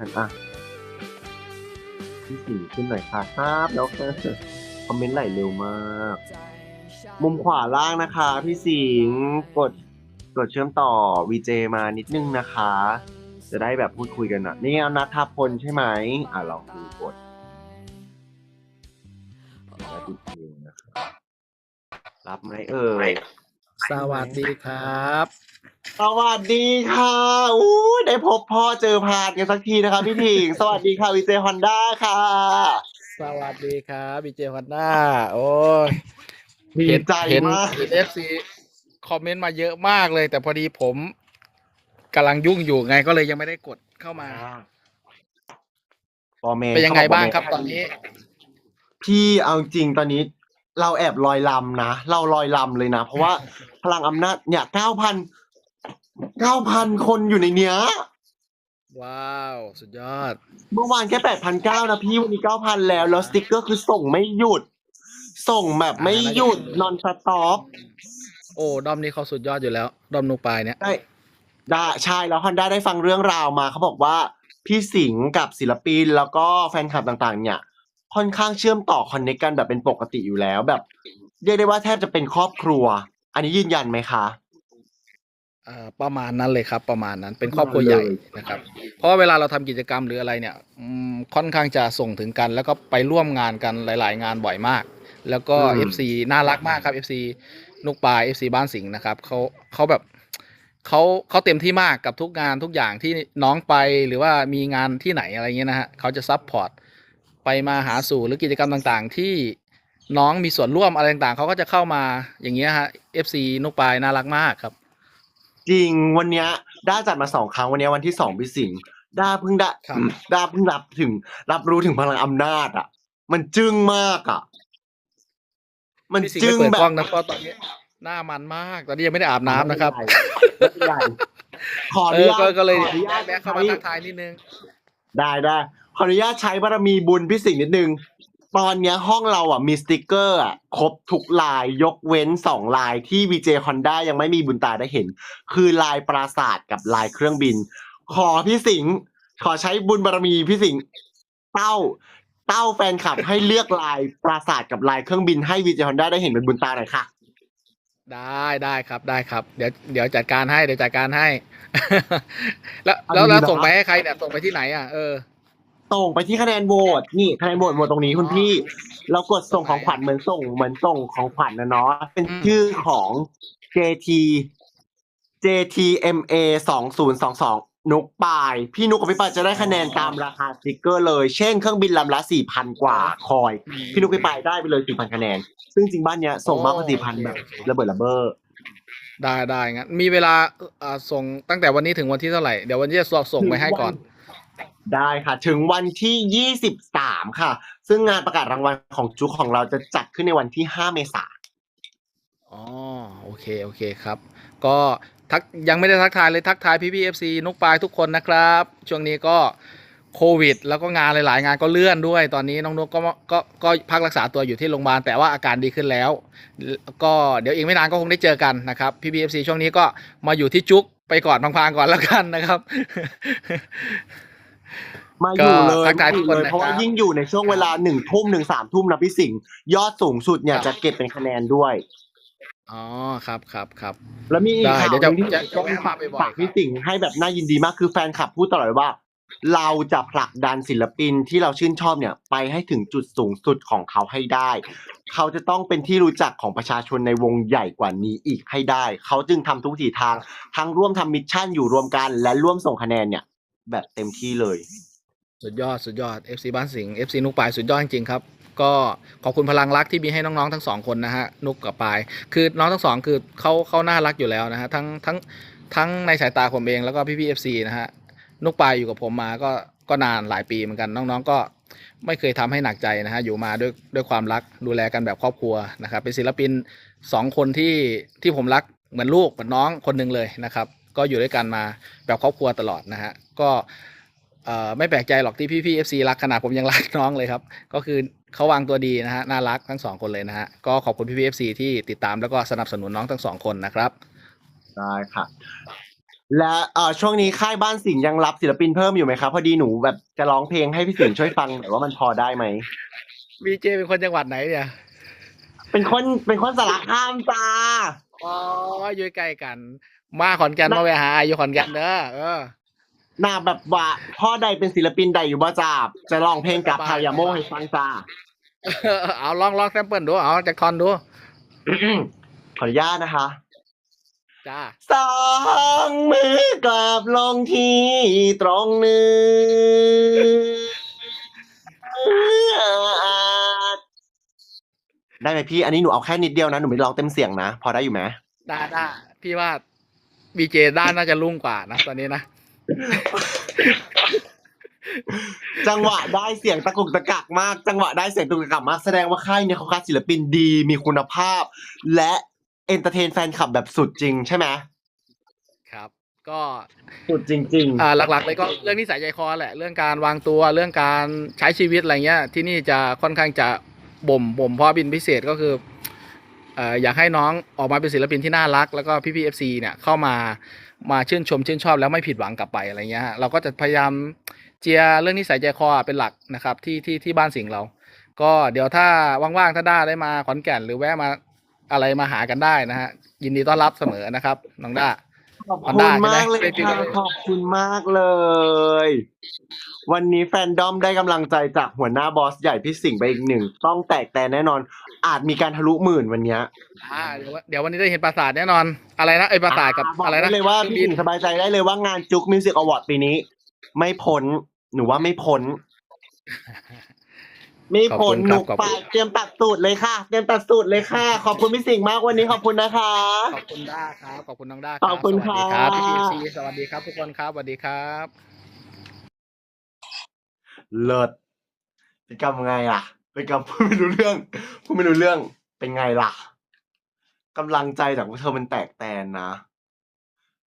อันอะพี่สีขึ้นหน่อยค่ะครับแล้วก็คอมเมนต์ไหลเร็วมาก มุมขวาล่างนะคะ พี่สิงห์กดกดเชื่อมต่อ VJ มานิดนึงนะคะ จะได้แบบพูดคุยกันอะนี่เอานัทพลใช่ไหมอะลองดูกดแล้วติดเพลงนะคะรับไหมเอ่ย สวัสดีครับ สวัสดีค่ะอู้ยได้พบพ่อเจอพานกันสักทีนะคะพี่ถิง สวัสดีค่ะวีเจฮอนด้าค่ะ สวัสดีครับบีเจวันด้าโอ้ยดีใจเห็นมากเห็นเอฟซีคอมเมนต์มาเยอะมากเลย แต่พอดีผมกำลังยุ่งอยู่ไงก็เลยยังไม่ได้กดเข้ามาบอเมเป็นยังไงบ้างครับตอนนี้ พี่เอาจริงตอนนี้ เราแอบลอยลำนะ เราลอยลำเลยนะ เพราะว่าพลังอำนาจเนี่ยเก้าพันเก้าพันคนอยู่ในเนี้ย ว้าว สุดยอด เมื่อวานแค่แปดพันเก้านะพี่วันนี้เก้าพันแล้ว แล้วสติ๊กเกอร์คือส่งไม่หยุด ส่งแบบไม่หยุดนอนสต็อปโอ้ดอมนี่เขาสุดยอดอยู่แล้ว ดอมนูปลายเนี่ย ได้ได้ใช่แล้วฮอนด้าได้ฟังเรื่องราวมาเขาบอกว่า พี่สิงห์กับศิลปินแล้วก็แฟนคลับต่างๆ เนี่ย ค่อนข้างเชื่อมต่อคอนเนคกันแบบเป็นปกติอยู่แล้วแบบเรียกได้ว่าแทบจะเป็นครอบครัว อันนี้ยืนยันไหมคะอ่าประมาณนั้นเลยครับ ประมาณนั้นเป็นครอบครัวใหญ่นะครับ เพราะว่าเวลาเราทำกิจกรรมหรืออะไรเนี่ยอืมค่อนข้างจะส่งถึงกัน แล้วก็ไปร่วมงานกันหลาย ๆ งานบ่อยมาก แล้วก็อืม FC น่ารักมากครับ FC นุกปลาย FC บ้านสิงห์นะครับเขาเขาแบบเขาเขาเต็มที่มากกับทุกงานทุกอย่างที่น้องไปหรือว่ามีงานที่ไหนอะไรเงี้ยนะฮะเขาจะซัพพอร์ตไป มาหาสู่หรือกิจกรรมต่างๆ ที่น้องมีส่วนร่วมอะไรต่างๆเขาก็จะเข้ามาอย่างเงี้ยฮะ FC นุกปลายน่ารักมากครับ จริงวันเนี้ยด้าจัดมาสองครั้งวันเนี้ยวันที่สองพี่สิงห์ด้าเพิ่งได้ครับ ด้าเพิ่งรับถึง รับรู้ถึงพลังอำนาจอะ มันจึ้งมากอะ มันพี่สิงห์จึ้ไม่งเปิดแบบ กล้องนะเพราะตอนนี้หน้ามันมาก ตอนนี้ยังไม่ได้อาบน้ำนะครับไม่เป็นไรขออเอนุอญาตก็ก็เลยขออนุญาตแวะเข้ามาใช้ทักทายนิดนึง ได้ได้ข ออนุญาตใช้บารมีบุญพี่สิงห์นิดนึง ตอนเนี้ยห้องเราอะมีสติกเกอร์อะครบทุกลายยกเว้นสองลายที่ VJ Honda ยังไม่มีบุญตาได้เห็น คือลายปราสาทกับลายเครื่องบิน ขอพี่สิงห์ขอใช้บุญบารมีพี่สิงห์เต้าเต้าแฟนคลับให้เลือกลายปราสาทกับลายเครื่องบินให้ VJ Honda ได้เห็นเป็นบุญตาหน่อยค่ะ ได้ได้ครับได้ครับ เดี๋ยวเดี๋ยวจัดการให้เดี๋ยวจัดการให้ แล้วเอาแล้วดีแล้วนะส่งไปให้ใครเนี่ยส่งไปที่ไหนอะเออ ส่งไปที่คะแนนโหวตนี่คะแนนโหวตหมดตรงนี้คุณพี่ เรากดส่งของขวัญเหมือนส่งเหมือนส่งของขวัญนะเนาะเป็นอืมชื่อของ JT JTMA สองศูนย์สองสองนุกปาย พี่นุกกับพี่ปายจะได้คะแนนตามราคาสติกเกอร์เลย เช่นเครื่องบินลำละสี่พันกว่าคอย พี่นุกพี่ปายได้ไปเลยสี่พันคะแนน ซึ่งจริงบ้านเนี้ยส่งมากกว่าสี่พันแบบระเบิดระเบ้อได้ได้งั้นมีเวลาเอ่อส่งตั้งแต่วันนี้ถึงวันที่เท่าไหร่ เดี๋ยววันนี้จะส่งไปให้ก่อน ได้ค่ะ ถึงวันที่ยี่สิบสามค่ะ ซึ่งงานประกาศรางวัลของจุกของเราจะจัดขึ้นในวันที่ห้าเมษายนอ๋อโอเค โอเคครับ ก็ทักยังไม่ได้ทักทายเลยทักทายพี่พีเอฟซีนุกปลายทุกคนนะครับ ช่วงนี้ก็โควิด แล้วก็งานหลาย ๆ งานก็เลื่อนด้วย ตอนนี้น้องนุกก็ก็ก็พักรักษาตัวอยู่ที่โรงพยาบาลแต่ว่าอาการดีขึ้นแล้ว ก็เดี๋ยวอีกไม่นานก็คงได้เจอกันนะครับพี่พีเอฟซีช่วงนี้ก็มาอยู่ที่จุกไปก่อนพังๆก่อนแล้วกันนะครับ มาอยู่เลก็ทัยกทายทุกคนเลยนะครับเพราะว่ายิ่งอยู่ในช่วงเวลาหนึ่งทุ่มหนึ่งสามทุ่มนะพี่สิงห์ยอดสูงสุดเนี่ยครับจะเก็บเป็นคะแนนด้วยอ๋อครับครับครับแล้วมีอีกได้ข่าวเดี๋ยวจะหนึ่งที่จะจะต้องแวะมาบ่อยๆฝากครับพี่สิงห์ให้แบบน่ายินดีมากคือแฟนคลับพูดตลอดเลยว่า เราจะผลักดันศิลปินที่เราชื่นชอบเนี่ย ไปให้ถึงจุดสูงสุดของเขาให้ได้ เขาจะต้องเป็นที่รู้จักของประชาชนในวงใหญ่กว่านี้อีกให้ได้ เขาจึงทำทุกทีทาง ทั้งร่วมทำมิชชั่นอยู่รวมกันและร่วมส่งคะแนนเนี่ย แบบเต็มที่เลย สุดยอดสุดยอด FC บ้านสิงห์ FC นุกปายสุดยอดจริงๆครับ ก็ขอบคุณพลังรักที่มีให้น้องๆทั้งสองคนนะฮะนุกกับปาย คือน้องทั้งสองคือเขาเขาน่ารักอยู่แล้วนะฮะทั้งทั้งทั้งในสายตาผมเองแล้วก็พี่ๆ FC นะฮะนุกปายอยู่กับผมมาก็ก็นานหลายปีเหมือนกันน้องๆก็ไม่เคยทำให้หนักใจนะฮะอยู่มาด้วยด้วยความรักดูแลกันแบบครอบครัวนะครับเป็นศิลปินสองคนที่ที่ผมรักเหมือนลูกเหมือนน้องคนหนึ่งเลยนะครับ ก็อยู่ด้วยกันมาแบบครอบครัวตลอดนะฮะก็เอ่อไม่แปลกใจหรอกที่พี่พี่เอฟซีรักขนาดผมยังรักน้องเลยครับ ก็คือเขาวางตัวดีนะฮะน่ารักทั้งสองคนเลยนะฮะก็ขอบคุณพี่พี่เอฟซีที่ติดตามแล้วก็สนับสนุนน้องทั้งสองคนนะครับได้ค่ะ และเอ่อช่วงนี้ค่ายบ้านสิงห์ยังรับศิลปินเพิ่มอยู่ไหมครับพอดีหนูแบบจะร้องเพลงให้พี่สิงห์ช่วยฟังหน่อยว่ามันพอได้ไหมวีเจเป็นคนจังหวัดไหนเนี่ย เป็นคนเป็นคนสารคามจ้าอ๋ออยู่ใกล้กัน มาขอนแก่นมาไปหาอยู่ขอนแก่นเด้อเออหน้าแบบว่าพ่อใดเป็นศิลปินใดอยู่บ่จาบจะร้องเพลงกับพายาโมให้ฟังจ้าเอาลองลองแซมเปิลดูเอาจากคอนดูขออนุญาตนะคะจ้าสองมือกลับลงที่ตรงเนื้อได้ไหมพี่ อันนี้หนูเอาแค่นิดเดียวนะ หนูไม่ได้ร้องเต็มเสียงนะ พอได้อยู่ไหมได้ได้พี่ว่า วีเจด้านน่าจะรุ่งกว่านะ ตอนนี้นะ จังหวะได้เสียงตะกุกตะกักมาก จังหวะได้เสียงตะกุกตะกักมาก แสดงว่าค่ายเนี่ยเขาคัดศิลปินดี มีคุณภาพ และเอนเตอร์เทนแฟนคลับแบบสุดจริงใช่ไหมครับ ก็สุดจริงอ่าหลักๆ เลยก็เรื่องนิสัยใจคอแหละ เรื่องการวางตัว เรื่องการใช้ชีวิตอะไรเงี้ย ที่นี่จะค่อนข้างจะบ่มบ่มเพราะบินพิเศษก็คือเอ่ออยากให้น้องออกมาเป็นศิลปินที่น่ารัก แล้วก็พี่พีเอฟซีเนี่ยเข้ามามาชื่นชมชื่นชอบแล้วไม่ผิดหวังกลับไปอะไรเงี้ยฮะเราก็จะพยายามเจียเรื่องนิสัยใจคอเป็นหลักนะครับที่ที่ที่บ้านสิงห์เรา ก็เดี๋ยวถ้าว่างๆถ้าด้าได้มาขอนแก่นหรือแวะมาอะไรมาหากันได้นะฮะยินดีต้อนรับเสมอนะครับน้องด้าๆขอบอันคุด้าณใช่ไหมมากเลยเป็นพี่ค่ะเลยขอบคุณมากเลย วันนี้แฟนดอมได้กำลังใจจากหัวหน้าบอสใหญ่พี่สิงห์ไปอีกหนึ่ง ต้องแตกแต่แน่นอน อาจมีการทะลุหมื่นวันเนี้ยอ่าเดี๋ยววันเดี๋ยววันนี้ได้เห็นปราสาทแน่นอน อะไรนะเอ้ยปราสาทกับบอกอะไรนะด้เลยว่าเครื่องพี่บินสิงห์สบายใจได้เลยว่างานจุกมิวสิกอวอร์ดปีนี้ ไม่พ้นหนูว่าไม่พ้นไม่พ้นหนูไปเตรียมตัดสูตรเลยค่ะเตรียมตัดสูตรเลยค่ะ ขอบคุณพี่สิงห์มากวันนี้ขอบคุณนะคะ ขอบคุณด้าครับ ขอบคุณน้องด้าขอบคุณสวัสดีครับค่ะพี่พีซีสวัสดีครับ ทุกคนครับสวัสดีครับเลิศเป็นกรรมไงล่ะ เป็นกรรพูดไม่รู้เรื่องพูดไม่รู้เรื่องเป็นไงล่ะกำลังใจจากพวกเธอมันแตกแตนนะ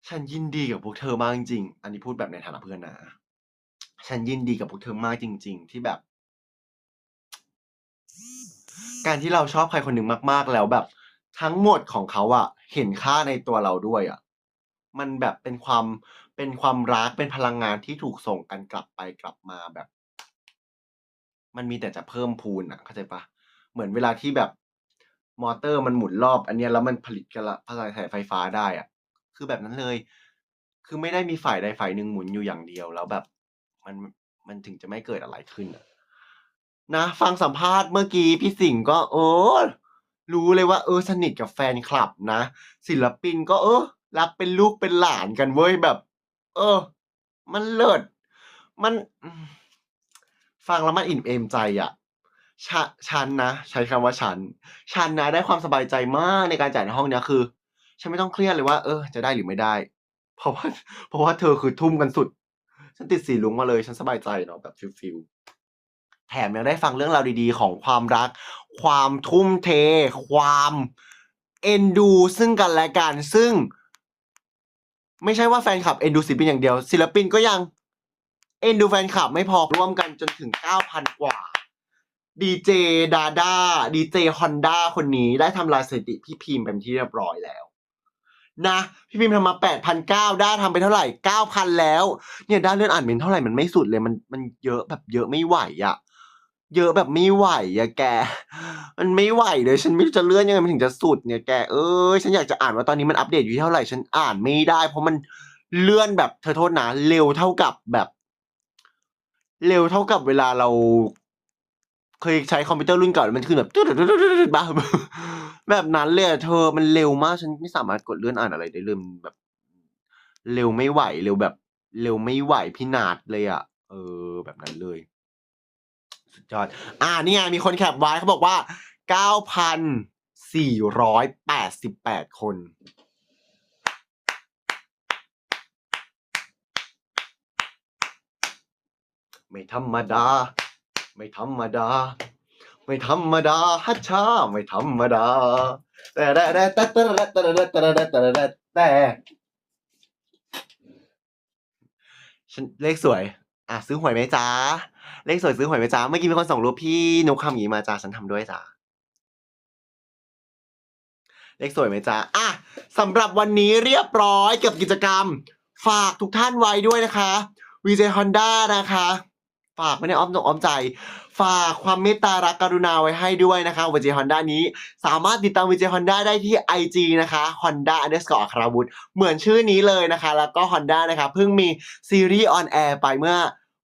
ฉันยินดีกับพวกเธอมากจริงๆอันนี้พูดแบบในฐานะเพื่อนนะ ฉันยินดีกับพวกเธอมากจริง ๆ ที่แบบ การที่เราชอบใครคนหนึ่งมาก ๆ แล้วแบบ ทั้งหมดของเขาอะเห็นค่าในตัวเราด้วยอะมันแบบเป็นความเป็นความรักเป็นพลังงานที่ถูกส่งกันกลับไปกลับมาแบบ มันมีแต่จะเพิ่มพูนอะเข้าใจปะเหมือนเวลาที่แบบมอเตอร์มันหมุนรอบ อันเนี้ยแล้วมันผลิตกระพลังไฟฟ้าได้อะคือแบบนั้นเลย คือไม่ได้มีฝ่ายใดฝ่ายหนึ่งหมุนอยู่อย่างเดียวแล้วแบบมันมันถึงจะไม่เกิดอะไรขึ้นอะนะฟังสัมภาษณ์เมื่อกี้พี่สิงห์ก็เออ รู้เลยว่า เออสนิทกับแฟนคลับนะ ศิลปินก็เออ รักเป็นลูกเป็นหลานกันเว้ยแบบ เออ มันเลิศมันอ ฟังแล้วมันอิ่มเอมใจอะชฉันนะใช้คำว่าฉันฉันนะได้ความสบายใจมากในการจ่ายในห้องเนี้ยคือ ฉันไม่ต้องเครียดเลยว่า เออ จะได้หรือไม่ได้ เพราะว่าเพราะว่าเธอคือทุ่มกันสุด ฉันติดสีลุงมาเลย ฉันสบายใจเนาะแบบฟิลฟิลแถมยังได้ฟังเรื่องราวดีๆ ของความรัก ความทุ่มเท ความเอ็นดู ซึ่งกันและกันซึ่ง ไม่ใช่ว่าแฟนคลับเอ็นดูศิลปินอย่างเดียว ศิลปินก็ยัง เอ็นดูแฟนคลับไม่พอร่วมกันจนถึง 9,000 กว่าดีเจดาด้าดีเจฮอนด้าคนนี้ได้ทำลายสถิติพี่พิมพ์เป็นที่เรียบร้อยแล้ว นะ พี่พิมพ์ทำมา 8,900ด้าทำไปเท่าไหร่ 9,000 แล้ว เนี่ยด้าเลื่อนอ่านเมนเท่าไหร่มันไม่สุดเลยมันมันเยอะแบบเยอะไม่ไหวอะเยอะแบบไม่ไหวอะแก มันไม่ไหวเลย ฉันไม่รู้จะเลื่อนยังไงมันถึงจะสุดเนี่ยแกเอ้ยฉันอยากจะอ่านว่าตอนนี้มันอัปเดตอยู่เท่าไหร่ฉันอ่านไม่ได้ เพราะมันเลื่อนแบบเธอโทษนะเร็วเท่ากับแบบ เร็วเท่ากับเวลาเรา เคยใช้คอมพิวเตอร์รุ่นเก่า มันขึ้นแบบบ้าแบบนั้นเลยเธอมันเร็วมากฉันไม่สามารถกดเลื่อนอ่านอะไรได้เลยมันแบบ เร็วไม่ไหวเร็วแบบ เร็วไม่ไหวพินาศเลยอะ เออ แบบนั้นเลย สุดยอด อ่านี่ไงมีคนแคปไว้เขาบอกว่าเก้าพันสี่ร้อยแปดสิบแปดคน ไม่ธรรมดา ไม่ธรรมดา ไม่ธรรมดาฮัชชาไม่ธรรมดา แต่แต่แต่แต่แต่แต่แต่แต่แต่แต่แต่แต่ฉันเลขสวย อะซื้อหวยไหมจ้าเลขสวยซื้อหวยไหมจ้าเมื่อกี้มีคนส่งรูปพี่นุกคำอย่างนี้มาจ้าฉันทำด้วยจ้าเลขสวยไหมจ้าอะสำหรับวันนี้เรียบร้อยกับกิจกรรม ฝากทุกท่านไว้ด้วยนะคะ VJ Honda นะคะ ฝากไม่ได้อ้อมอกอ้อมใจ ฝากความเมตตารักกรุณาไว้ให้ด้วยนะคะ VJ Honda นี้ สามารถติดตาม VJ Honda ได้ที่ IG นะคะ Honda underscore อัครวุฒิเหมือนชื่อนี้เลยนะคะ แล้วก็ Honda นะคะเพิ่งมีซีรีส์ออนแอร์ไปเมื่อ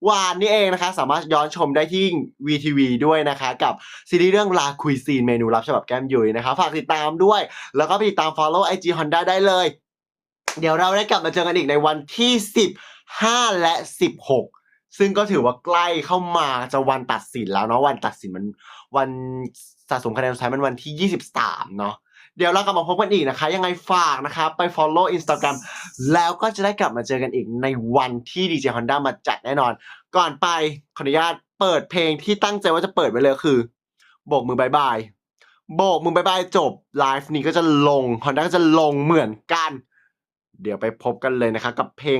วานนี้เองนะคะ สามารถย้อนชมได้ที่ VTV ด้วยนะคะ กับซีรีส์เรื่องลาคุยซีนเมนูลับฉบับแก้มยุยนะคะ ฝากติดตามด้วย แล้วก็ไปติดตาม follow IG Honda ได้เลย เดี๋ยวเราได้กลับมาเจอกันอีกในวันที่ 15 และ 16 ซึ่งก็ถือว่าใกล้เข้ามาจะวันตัดสินแล้วเนาะวันตัดสินมันวันสะสมคะแนนสุดท้ายมันวันที่ 23 เนาะเดี๋ยวเรากลับมาพบกันอีกนะคะ ยังไงฝากนะคะไป follow Instagram แล้วก็จะได้กลับมาเจอกันอีกในวันที่ DJ Honda มาจัดแน่นอน ก่อนไปขออนุญาตเปิดเพลงที่ตั้งใจว่าจะเปิดไว้เลยคือ โบกมือบายบายโบกมือบายบายจบไลฟ์นี้ก็จะลง Honda ก็จะลงเหมือนกัน เดี๋ยวไปพบกันเลยนะคะ กับเพลง